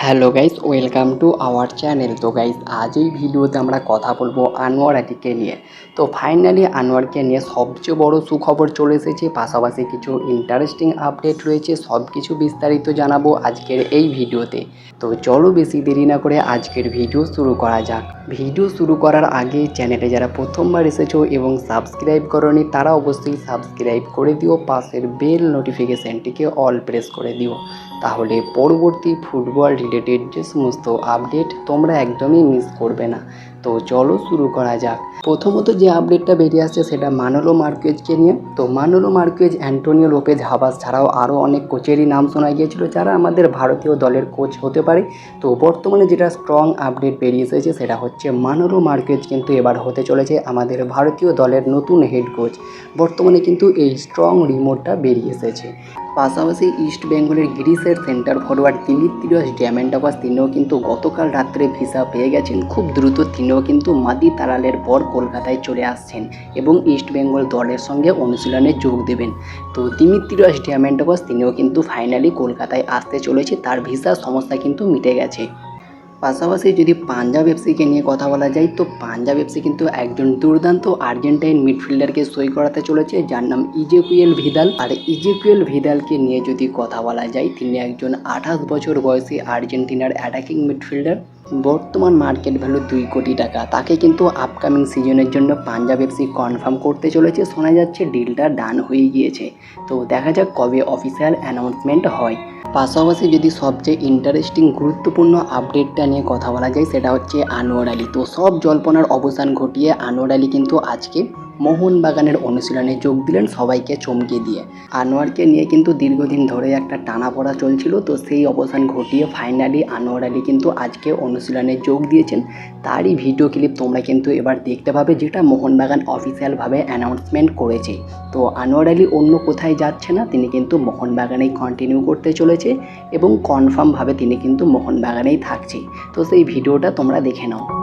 Hello guys, welcome to our channel. তো guys, আজ এই ভিডিওতে আমরা কথা বলব আনোয়ার আতিকে নিয়ে। তো ফাইনালি আনোয়ারকে নিয়ে সবচেয়ে বড় সুখবর চলে এসেছে, পাশাপাশি কিছু ইন্টারেস্টিং আপডেট রয়েছে সব কিছু বিস্তারিত জানাব আজকের এই ভিডিওতে। তো চলো বেশি দেরি না করে আজকের ভিডিও শুরু করা যাক। ভিডিও শুরু করার আগে চ্যানেলে যারা প্রথমবার এসেছ এবং সাবস্ক্রাইব করনি, তারা অবশ্যই সাবস্ক্রাইব করে দিও, পাশের বেল নোটিফিকেশানটিকে অল প্রেস করে দিও। তাহলে পরবর্তী ফুটবল রিলেটেড যে সমস্ত আপডেট তোমরা একদমই মিস করবে না। তো চলো শুরু করা যাক। প্রথমত যে আপডেটটা বেরিয়ে আসছে সেটা মানোলো মার্কেজকে নিয়ে। তো Manolo Marquez Antonio Lopez Habas ছাড়াও আরও অনেক কোচেরই নাম শোনা গিয়েছিল যারা আমাদের ভারতীয় দলের কোচ হতে পারে। তো বর্তমানে যেটা স্ট্রং আপডেট বেরিয়ে এসেছে সেটা হচ্ছে মানোলো মার্কেজ কিন্তু এবার হতে চলেছে আমাদের ভারতীয় দলের নতুন হেড কোচ বর্তমানে কিন্তু এই স্ট্রং রিমোটটা বেরিয়ে এসেছে। পাশাপাশি ইস্ট বেঙ্গলের গ্রিসের সেন্টার ফরওয়ার্ড দিমিত্রিয়াস ড্যামেন্ডাবাস তিনিও কিন্তু গতকাল রাত্রে ভিসা পেয়ে গেছেন। খুব দ্রুত তিনিও কিন্তু মাদি তালালের পর কলকাতায় চলে আসছেন এবং ইস্ট বেঙ্গল দলের সঙ্গে অনুশীলনে যোগ দেবেন। তো দিমিত্রিয়াস ড্যামেন্ডাবাস তিনিও কিন্তু ফাইনালি কলকাতায় আসতে চলেছে। তার ভিসা সমস্যা কিন্তু মিটে গেছে। পাশাপাশি যদি পাঞ্জাব এফসিকে নিয়ে কথা বলা যায়, তো পাঞ্জাব এফসি কিন্তু একজন দুর্দান্ত আর্জেন্টাইন মিডফিল্ডারকে সই করাতে চলেছে, যার নাম ইজেকুয়েল ভিদাল। আর ইজেকুয়েল ভিদালকে নিয়ে যদি কথা বলা যায়, তিনি একজন আঠাশ বছর বয়সী আর্জেন্টিনার অ্যাটাকিং মিডফিল্ডার বর্তমান মার্কেট ভ্যালু দুই কোটি টাকা। তাকে কিন্তু আপকামিং সিজনের জন্য পাঞ্জাব এফসি কনফার্ম করতে চলেছে, শোনা যাচ্ছে ডিলটা ডান হয়ে গিয়েছে। তো দেখা যাক কবে অফিসিয়াল অ্যানাউন্সমেন্ট হয়। পাশাপাশি যদি সবচেয়ে ইন্টারেস্টিং গুরুত্বপূর্ণ আপডেটটা নিয়ে কথা বলা যায়, সেটা হচ্ছে আনোয়ার আলী। তো সব জল্পনার অবসান ঘটিয়ে আনোয়ার আলী কিন্তু আজকে মোহনবাগানের অনুশীলনে যোগ দিলেন সবাইকে চমকে দিয়ে। আনোয়ারকে নিয়ে কিন্তু দীর্ঘদিন ধরে একটা টানাপড়া চলছিল, তো সেই অবসান ঘটিয়ে ফাইনালি আনোয়ার আলী কিন্তু আজকে অনুশীলনে যোগ দিয়েছেন। তারই ভিডিও ক্লিপ তোমরা কিন্তু এবার দেখতে পাবে, যেটা মোহনবাগান অফিসিয়ালভাবে অ্যানাউন্সমেন্ট করেছে। তো আনোয়ার আলী অন্য কোথায় যাচ্ছে না, তিনি কিন্তু মোহনবাগানেই কন্টিনিউ করতে চলেছে এবং কনফার্মভাবে তিনি কিন্তু মোহনবাগানেই থাকছে। তো সেই ভিডিওটা তোমরা দেখে নাও।